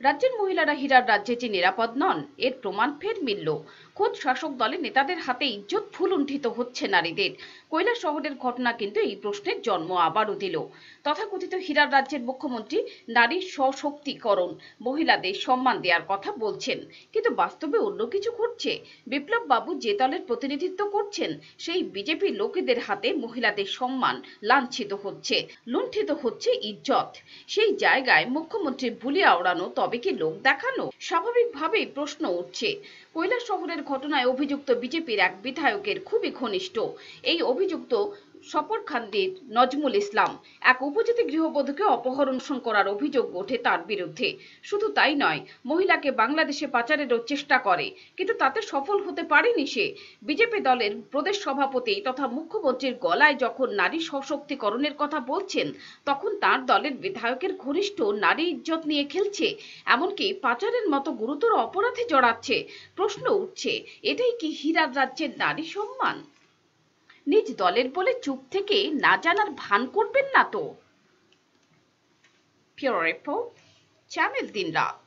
রাজ্যের মহিলারা হীরার রাজ্যে যে নিরাপদ নন। এর প্রমাণ ফের মিলল। খোদ শাসক দলের নেতাদের হাতে ইজ্জত ফুলুণ্ঠিত হচ্ছে নারীদের। কৈলা শহরের ঘটনা কিন্তু এই প্রশ্নের জন্ম আবারও দিল। তথাকথিত হীরার রাজ্যের মুখ্যমন্ত্রী নারীর সশক্তিকরণ, মহিলাদের সম্মান দেওয়ার কথা বলছেন। কিন্তু বাস্তবে অন্য কিছু ঘটছে। বিপ্লব বাবু যে দলের প্রতিনিধিত্ব করছেন, সেই বিজেপি লোকেদের হাতে মহিলাদের সম্মান লাঞ্ছিত হচ্ছে, লুণ্ঠিত হচ্ছে ইজ্জত। সেই জায়গায় মুখ্যমন্ত্রী ভুলে আওড়ানো তবে কি লোক দেখানো স্বাভাবিকভাবেই প্রশ্ন উঠছে। কৈলাস শহরের ঘটনায় অভিযুক্ত বিজেপির এক বিধায়কের খুবই ঘনিষ্ঠ। এই অভিযুক্ত সফরখান্দির নজমুল ইসলাম। এক উপজাতি গৃহবধূকে অপহরণ করার অভিযোগ ওঠে তার বিরুদ্ধে। শুধু তাই নয়, মহিলাকে বাংলাদেশে পাচারেরও চেষ্টা করে। কিন্তু তাতে সফল হতে পারেনি সে। বিজেপি দলের প্রদেশ সভাপতি তথা মুখ্যমন্ত্রীর গলায় যখন নারী সশক্তিকরণের কথা বলছেন, তখন তার দলের বিধায়কের ঘনিষ্ঠ নারী ইজ্জত নিয়ে খেলছে। এমনকি পাচারের মতো গুরুতর অপরাধে জড়াচ্ছে। প্রশ্ন উঠছে, এটাই কি হীরার রাজ্যের নারী সম্মান? নিজ দলের বলে চুপ থেকে না জানার ভান করবেন না তো। পিওর চ্যানেল দিন রাত